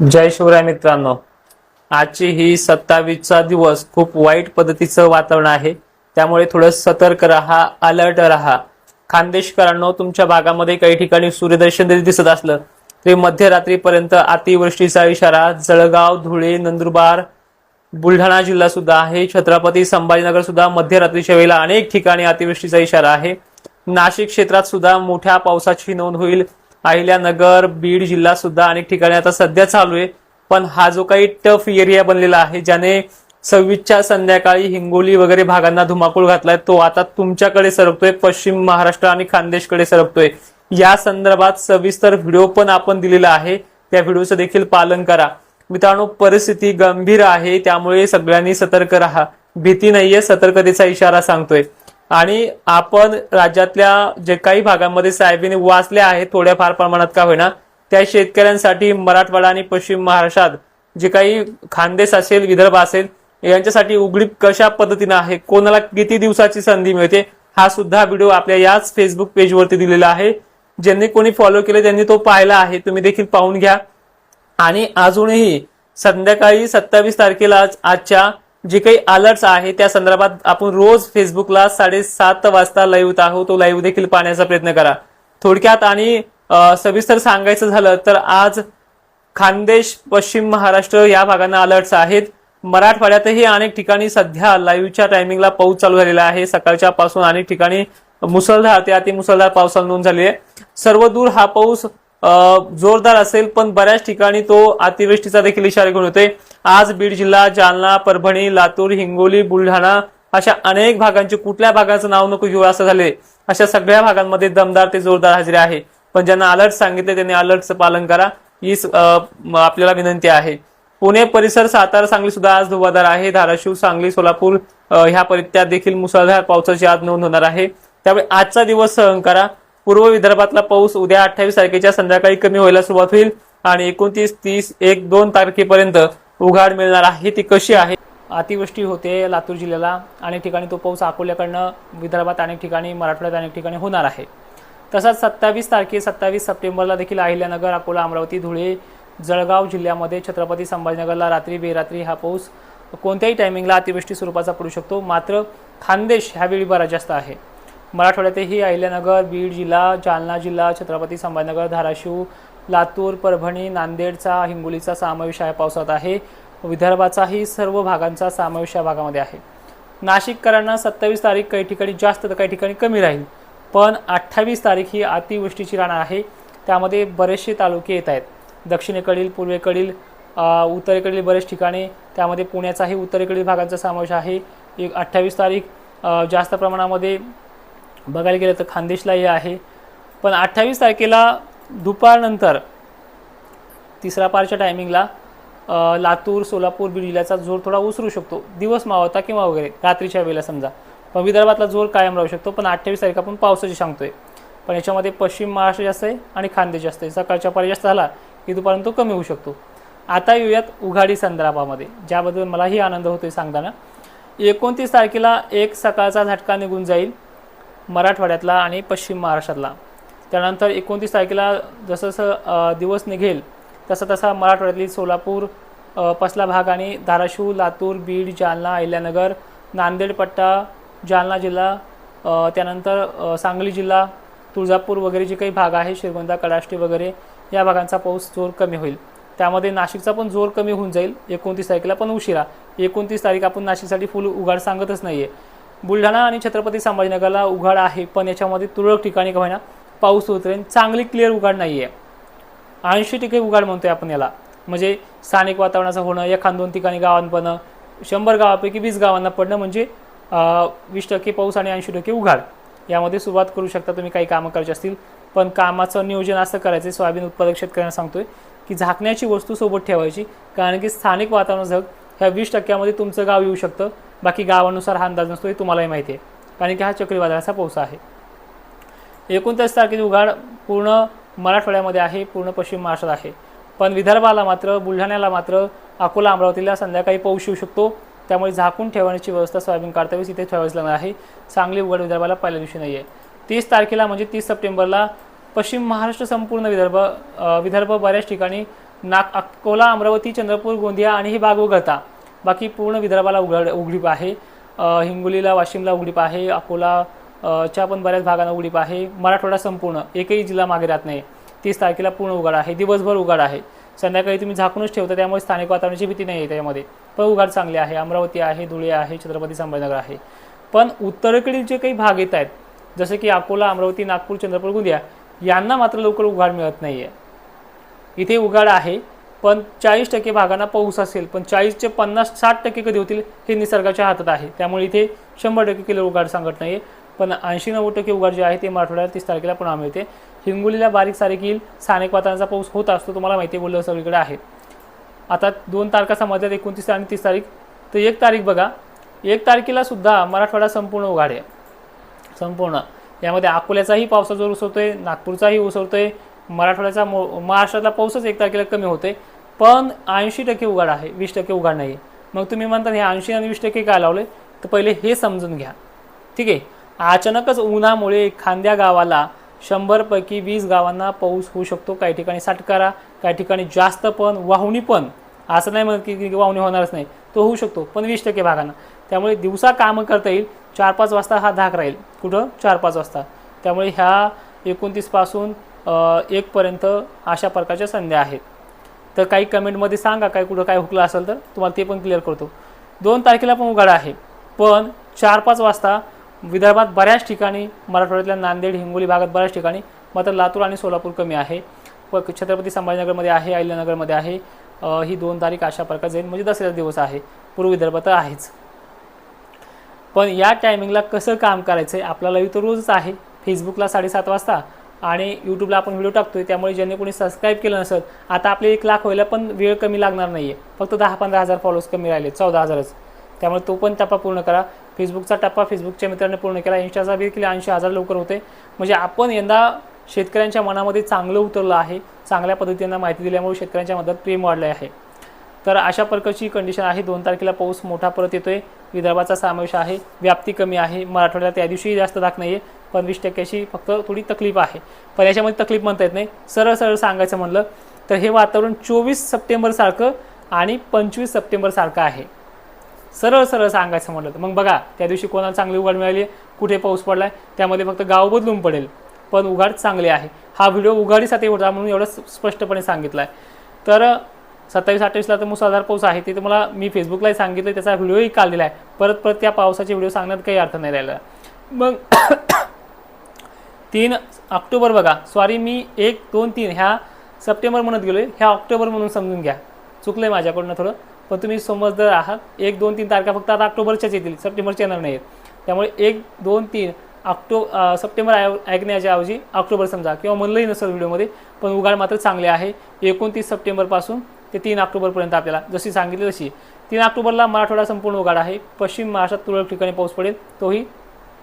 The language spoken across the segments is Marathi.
जय शिवराय मित्रांनो. आजची ही सत्तावीसचा दिवस खूप वाईट पद्धतीचं वातावरण आहे. त्यामुळे थोडं सतर्क राहा अलर्ट राहा. खानदेशकरांनो तुमच्या भागामध्ये काही ठिकाणी सूर्यदर्शन जरी दिसत असलं तरी मध्यरात्रीपर्यंत अतिवृष्टीचा इशारा जळगाव धुळे नंदुरबार बुलढाणा जिल्हा सुद्धा आहे. छत्रपती संभाजीनगर सुद्धा मध्यरात्रीच्या वेळेला अनेक ठिकाणी अतिवृष्टीचा इशारा आहे. नाशिक क्षेत्रात सुद्धा मोठ्या पावसाची नोंद होईल. अहिल्यानगर बीड जिल्हा सुद्धा अनेक ठिकाणी आता सध्या चालू आहे. पण हा जो काही टफ एरिया बनलेला आहे ज्याने सव्वीसच्या संध्याकाळी हिंगोली वगैरे भागांना धुमाकूळ घातलाय तो आता तुमच्याकडे सरकतोय पश्चिम महाराष्ट्र आणि खानदेशकडे सरकतोय. या संदर्भात सविस्तर व्हिडिओ पण आपण दिलेला आहे. त्या व्हिडिओचं देखील पालन करा. मित्रांनो परिस्थिती गंभीर आहे त्यामुळे सगळ्यांनी सतर्क राहा. भीती नाहीये सतर्कतेचा इशारा सांगतोय. आणि आपण राज्यातल्या जे काही भागांमध्ये साहेबीने वाचले आहेत थोड्याफार प्रमाणात का होईना त्या शेतकऱ्यांसाठी मराठवाडा आणि पश्चिम महाराष्ट्रात जे काही खानदेश असेल विदर्भ असेल यांच्यासाठी उघडीप कशा पद्धतीनं आहे कोणाला किती दिवसाची संधी मिळते हा सुद्धा व्हिडिओ आपल्या याच फेसबुक पेजवरती दिलेला आहे. ज्यांनी कोणी फॉलो केले त्यांनी तो पाहिला आहे तुम्ही देखील पाहून घ्या. आणि अजूनही संध्याकाळी सत्तावीस तारखेला आज- आजच्या जे काही अलर्ट्स आहे त्या संदर्भात आपण रोज फेसबुकला साडेसात वाजता लाईव्ह आहोत. तो लाईव्ह देखील पाहण्याचा प्रयत्न करा. थोडक्यात आणि सविस्तर सांगायचं झालं तर आज खानदेश पश्चिम महाराष्ट्र या भागांना अलर्ट्स आहेत. मराठवाड्यातही अनेक ठिकाणी सध्या लाईव्हच्या टायमिंगला पाऊस चालू झालेला आहे. सकाळच्या पासून अनेक ठिकाणी मुसळधार ते अति मुसळधार पावसाला नोंद झाली आहे. सर्व दूर हा पाऊस जोरदार असेल पण बऱ्याच ठिकाणी तो अतिवृष्टीचा देखील इशारा घेऊन होते आज बीड जिल्हा जालना परभणी लातूर हिंगोली बुलढाणा अशा अनेक भागांचे कुठल्या भागाचं नाव नको घेऊ असं झाले अशा सगळ्या भागांमध्ये दमदार ते जोरदार हजेरी आहे. पण ज्यांना अलर्ट सांगितले त्यांनी अलर्टचं पालन करा. हीच आपल्याला विनंती आहे. पुणे परिसर सातारा सांगली सुद्धा आज धुवाधार आहे. धाराशिव सांगली सोलापूर ह्या परित्यात देखील मुसळधार पावसाची आज नोंद होणार आहे. त्यामुळे आजचा दिवस सहन करा. पूर्व विदर्भातला पाऊस उद्या अठ्ठावीस तारखेच्या संध्याकाळी कमी व्हायला सुरुवात होईल आणि एकोणतीस तीस एक दोन तारखेपर्यंत उघाड मिळणार आहे. ती कशी आहे? अतिवृष्टी होते लातूर जिल्ह्याला. अनेक ठिकाणी तो पाऊस अकोल्याकडनं विदर्भात अनेक ठिकाणी मराठवाड्यात अनेक ठिकाणी होणार आहे. तसंच सत्तावीस तारखे सत्तावीस सप्टेंबरला देखील अहिल्यानगर अकोला अमरावती धुळे जळगाव जिल्ह्यामध्ये छत्रपती संभाजीनगरला रात्री बेरात्री हा पाऊस कोणत्याही टायमिंगला अतिवृष्टी स्वरूपाचा पडू शकतो. मात्र खानदेश ह्यावेळी बरा जास्त आहे. मराठवाड्यातही अहिल्यानगर बीड जिल्हा जालना जिल्हा छत्रपती संभाजीनगर धाराशिव लातूर परभणी नांदेडचा हिंगोलीचा समावेश आहे पावसात आहे. विदर्भाचाही सर्व भागांचा समावेश या भागामध्ये आहे. नाशिककरांना सत्तावीस तारीख काही ठिकाणी जास्त तर काही ठिकाणी कमी राहील. पण अठ्ठावीस तारीख ही अतिवृष्टीची राहणार आहे. त्यामध्ये बरेचसे तालुके येत आहेत. दक्षिणेकडील पूर्वेकडील उत्तरेकडील बरेच ठिकाणी त्यामध्ये पुण्याचाही उत्तरेकडील भागांचा समावेश आहे. एक अठ्ठावीस तारीख जास्त प्रमाणामध्ये बघायला गेलं तर खान्देशलाही आहे. पण अठ्ठावीस तारखेला दुपारनंतर तिसरा पारच्या टायमिंगला लातूर सोलापूर बीड जिल्ह्याचा जोर थोडा उसरू शकतो. दिवस मावता किंवा वगैरे रात्रीच्या वेळेला समजा. पण विदर्भातला जोर कायम राहू शकतो. पण अठ्ठावीस तारीख आपण पावसाची सांगतोय. पण याच्यामध्ये पश्चिम महाराष्ट्र जास्त आहे आणि खानदेश जास्त आहे. सकाळच्या पारी जास्त झाला की दुपारून तो कमी होऊ शकतो. आता येऊयात उघाडी संदर्भामध्ये ज्याबद्दल मलाही आनंद होतोय सांगताना. एकोणतीस तारखेला एक सकाळचा झटका निघून जाईल. मराठवाड्यातला आणि पश्चिम महाराष्ट्रातला. त्यानंतर एकोणतीस तारखेला जसं जसं दिवस निघेल तसा तसा मराठवाड्यातली सोलापूर पसला भाग आणि धाराशिव लातूर बीड जालना अहिल्यानगर नांदेड पट्टा जालना जिल्हा त्यानंतर सांगली जिल्हा तुळजापूर वगैरे जे काही भाग आहे श्रीगोंदा कडाष्टी वगैरे या भागांचा पाऊस जोर कमी होईल. त्यामध्ये नाशिकचा पण जोर कमी होऊन जाईल एकोणतीस तारखेला पण उशिरा. एकोणतीस तारीख आपण नाशिकसाठी फुल उघाड सांगतच नाही आहे बुलढाणा आणि छत्रपती संभाजीनगरला उघाड आहे पण याच्यामध्ये तुरळक ठिकाणी का होईना पाऊस उतरेल चांगली क्लिअर उघाड नाही आहे ऐंशी टक्के उघाड म्हणतोय आपण याला. म्हणजे स्थानिक वातावरणाचं होणं एखाद दोन ठिकाणी गावांपणं शंभर गावापैकी वीस गावांना पडणं म्हणजे वीस टक्के पाऊस आणि ऐंशी टक्के उघाड. यामध्ये सुरुवात करू शकता तुम्ही काही कामं करायची असतील. पण कामाचं नियोजन असं करायचं सोयाबीन उत्पादक शेतकऱ्यांना सांगतोय की झाकण्याची वस्तू सोबत ठेवायची. कारण की स्थानिक वातावरण झग ह्या वीस टक्क्यामध्ये तुमचं गाव येऊ शकतं. बाकी गावानुसार हा अंदाज नसतो हे तुम्हालाही माहिती आहे. कारण की हा चक्रीवादळाचा पाऊस आहे. एकोणतीस तारखेची उघाड पूर्ण मराठवाड्यामध्ये आहे पूर्ण पश्चिम महाराष्ट्रात आहे. पण विदर्भाला मात्र बुलढाण्याला मात्र अकोला अमरावतीला संध्याकाळी पाऊस येऊ शकतो. त्यामुळे झाकून ठेवण्याची व्यवस्था सोयाबीन काढता इथे ठेवावीच लागणार आहे. चांगली उघड विदर्भाला पहिल्या दिवशी नाही आहे तीस तारखेला म्हणजे तीस सप्टेंबरला पश्चिम महाराष्ट्र संपूर्ण विदर्भ विदर्भ बऱ्याच ठिकाणी नाग अकोला अमरावती चंद्रपूर गोंदिया आणि ही भाग वगळता बाकी पूर्ण विदर्भाला उघड उघडीप आहे. हिंगोलीला वाशिमला उघडीप आहे. अकोला च्या पण बऱ्याच भागांना उघडीप आहे. मराठवाडा संपूर्ण एकही जिल्हा मागे राहत नाही. तीस तारखेला पूर्ण उघाड आहे. दिवसभर उघाड आहे. संध्याकाळी तुम्ही झाकूनच ठेवता त्यामुळे स्थानिक वातावरणाची भीती नाही आहे त्यामध्ये पण उघाड चांगले आहे. अमरावती आहे धुळे आहे छत्रपती संभाजीनगर आहे. पण उत्तरेकडील जे काही भाग येत आहेत जसे की अकोला अमरावती नागपूर चंद्रपूर गोंदिया यांना मात्र लवकर उघाड मिळत नाही आहे इथे उघाड आहे. पण चाळीस टक्के भागांना पाऊस असेल पण चाळीसचे पन्नास साठ टक्के कधी होतील हे निसर्गाच्या हातात आहे. त्यामुळे इथे शंभर टक्के किलो उघाड सांगत नाही पण ऐंशी नव्वद टक्के उघाड जे आहे ते मराठवाड्यात तीस तारखेला पुन्हा मिळते. हिंगोलीला बारीक सारीक येईल. स्थानिक वातावरणाचा पाऊस होत असतो तुम्हाला माहिती आहे, बोललं सगळीकडे आहे. आता दोन तारखा समाजात एकोणतीस आणि तीस तारीख. तर एक तारीख बघा. एक तारखेला सुद्धा मराठवाडा संपूर्ण उघाड आहे. संपूर्ण. यामध्ये अकोल्याचाही पावसा जोर आहे नागपूरचाही उसळतोय. मराठवाड्याचा मो महाराष्ट्रातला पाऊसच एक तारखेला कमी होतोय. पण ऐंशी टक्के उघाड आहे वीस टक्के उघाड नाही मग तुम्ही म्हणता हे ऐंशी आणि वीस टक्के काय लावले तर पहिले हे समजून घ्या. ठीक आहे? अचानकच उन्हामुळे खांद्या गावाला शंभरपैकी वीस गावांना पाऊस होऊ शकतो. काही ठिकाणी साठकारा काही ठिकाणी जास्त पण वाहुणी पण. असं नाही म्हणत की की वाहुणी होणारच नाही. तो होऊ शकतो पण वीस टक्के भागांना. त्यामुळे दिवसा कामं करता येईल. चार पाच वाजता हा धाक राहील. कुठं? चार पाच वाजता. त्यामुळे ह्या एकोणतीसपासून एकपर्यंत अशा प्रकारच्या संध्या आहेत. तर काही कमेंटमध्ये सांगा काय कुठं काय हुकलं असेल तर तुम्हाला ते पण क्लिअर करतो. दोन तारखेला पण उघाड आहे पण चार पाच वाजता विदर्भात बऱ्याच ठिकाणी मराठवाड्यातल्या नांदेड हिंगोली भागात बऱ्याच ठिकाणी मात्र लातूर आणि सोलापूर कमी आहे. प छत्रपती संभाजीनगरमध्ये आहे अहिल्यानगरमध्ये आहे. ही दोन तारीख अशा प्रकारे जाईल. म्हणजे दसऱ्याचा दिवस आहे. पूर्व विदर्भ तर आहेच. पण या टायमिंगला कसं काम करायचं आहे आपला लाईव्ह तर रोजच आहे. फेसबुकला साडेसात वाजता आणि यूट्यूबला आपण व्हिडिओ टाकतोय त्यामुळे ज्यांनी कोणी सबस्क्राईब केलं नसेल आता आपले एक लाख व्हायला पण वेळ कमी लागणार नाही आहे फक्त दहा पंधरा हजार फॉलोअर्स कमी राहिले चौदा हजारच. त्यामुळे तो पण टप्पा पूर्ण करा. फेसबुकचा टप्पा फेसबुकच्या मित्रांनी पूर्ण केला. इन्स्टाचा देखील ऐंशी हजार लवकर होते. म्हणजे आपण यंदा शेतकऱ्यांच्या मनामध्ये चांगलं उतरलं आहे. चांगल्या पद्धतीनं माहिती दिल्यामुळे शेतकऱ्यांच्या मदत प्रेम वाढले आहे. तर अशा प्रकारची कंडिशन आहे. दोन तारखेला पाऊस मोठा परत येतोय. विदर्भाचा समावेश आहे. व्याप्ती कमी आहे. मराठवाड्याला त्या दिवशी जास्त दाख नाही आहे पंचवीस टक्क्याशी फक्त थोडी तकलीफ आहे. पण याच्यामध्ये तकलीफ म्हणता येत नाही. सरळ सरळ सांगायचं म्हणलं तर हे वातावरण चोवीस सप्टेंबरसारखं आणि पंचवीस सप्टेंबरसारखं आहे. सरळ सरळ सांगायचं म्हटलं तर. मग बघा त्या दिवशी कोणाला चांगली उघाड मिळाली? कुठे पाऊस पडला आहे त्यामध्ये फक्त गाव बदलून पडेल. पण उघाड चांगले आहे. हा व्हिडिओ उघाडीसाठी होता म्हणून एवढं स्पष्टपणे सांगितलं आहे तर सत्तावीस अठ्ठावीसला तर मुसळधार पाऊस आहे. ते तुम्हाला मी फेसबुकलाही सांगितलं त्याचा व्हिडिओही काढलेला आहे परत परत त्या पावसाचे व्हिडिओ सांगण्यात काही अर्थ नाही राहिला. मग तीन ऑक्टोबर बघा. सॉरी मी एक दोन तीन ह्या सप्टेंबर म्हणत गेलो आहे ह्या ऑक्टोबर म्हणून समजून घ्या. चुकलं आहे माझ्याकडनं थोडं. पण तुम्ही समजदार आहात. एक दोन तीन तारखा फक्त आता ऑक्टोबरच्याच येतील. सप्टेंबरच्या येणार नाहीत. त्यामुळे एक दोन तीन ऑक्टो सप्टेंबर ऐकण्याच्या ऐवजी ऑक्टोबर समजा. किंवा म्हणलंही नसेल व्हिडिओमध्ये पण उघाड मात्र चांगले आहे. एकोणतीस सप्टेंबरपासून ते तीन ऑक्टोबरपर्यंत आपल्याला जशी सांगितली तशी. तीन ऑक्टोबरला मराठवाडा संपूर्ण उघाड आहे. पश्चिम महाराष्ट्रात तुरळक ठिकाणी पाऊस पडेल तोही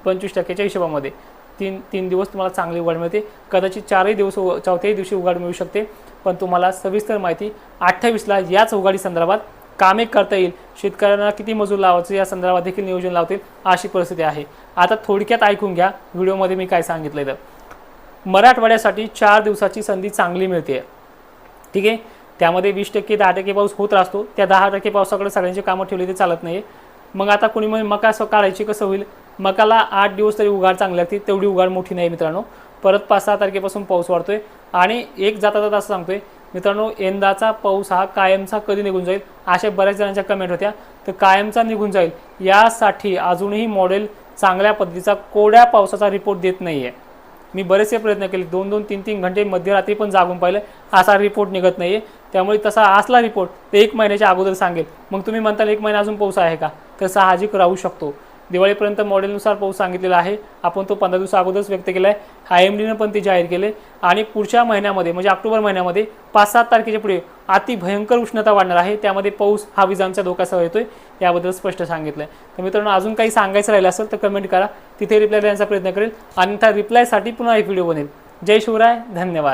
पंचवीस टक्क्याच्या हिशोबामध्ये. तीन तीन दिवस तुम्हाला चांगली उघाड मिळते. कदाचित चारही दिवस उ- चौथ्याही दिवशी उघाड मिळू शकते. पण तुम्हाला सविस्तर माहिती अठ्ठावीसला याच उघाडी संदर्भात कामे करता येईल. शेतकऱ्यांना किती मजूर लावायचं या संदर्भात देखील नियोजन लावतील अशी परिस्थिती आहे. आता थोडक्यात ऐकून घ्या व्हिडिओमध्ये मी काय सांगितलं तर मराठवाड्यासाठी चार दिवसाची संधी चांगली मिळते. ठीक आहे? त्यामध्ये वीस टक्के दहा टक्के पाऊस होत असतो त्या दहा टक्के पावसाकडे सगळ्यांची कामं ठेवली ते चालत नाही मग आता कोणी म्हणजे मका असं काढायची कसं होईल? मकाला आठ दिवस तरी उघाड चांगली लागते. तेवढी उघाड मोठी नाही मित्रांनो. परत पाच सहा तारखेपासून पाऊस वाढतोय. आणि एक जाता जाता असं सांगतोय मित्रांनो यंदाचा पाऊस हा कायमचा कधी निघून जाईल? अशा बऱ्याच जणांच्या कमेंट होत्या. तर कायमचा निघून जाईल. यासाठी अजूनही मॉडेल चांगल्या पद्धतीचा कोड्या पावसाचा रिपोर्ट देत नाही आहे मी बरेचसे प्रयत्न केले. दोन दोन तीन तीन घंटे मध्यरात्री पण जागून पाहिलं. असा रिपोर्ट निघत नाही आहे त्यामुळे तसा असला रिपोर्ट ते एक महिन्याच्या अगोदर सांगेल. मग तुम्ही म्हणताल एक महिना अजून पाऊस आहे का? तर साहजिक राहू शकतो. दिवाळीपर्यंत मॉडेलनुसार पाऊस सांगितलेला आहे. आपण तो पंधरा दिवसा अगोदरच व्यक्त केला आहे आय एम डीनं पण ते जाहीर केले. आणि पुढच्या महिन्यामध्ये म्हणजे ऑक्टोबर महिन्यामध्ये पाच सात तारखेच्या पुढे अति भयंकर उष्णता वाढणार आहे. त्यामध्ये पाऊस हा विजांच्या येतो येतोय. याबद्दल स्पष्ट सांगितलं आहे तर मित्रांनो अजून काही सांगायचं राहिलं असेल तर कमेंट करा. तिथे रिप्लाय देण्याचा प्रयत्न करेल. आणि त्या रिप्लायसाठी पुन्हा एक व्हिडिओ बनेल. जय शिवराय. धन्यवाद.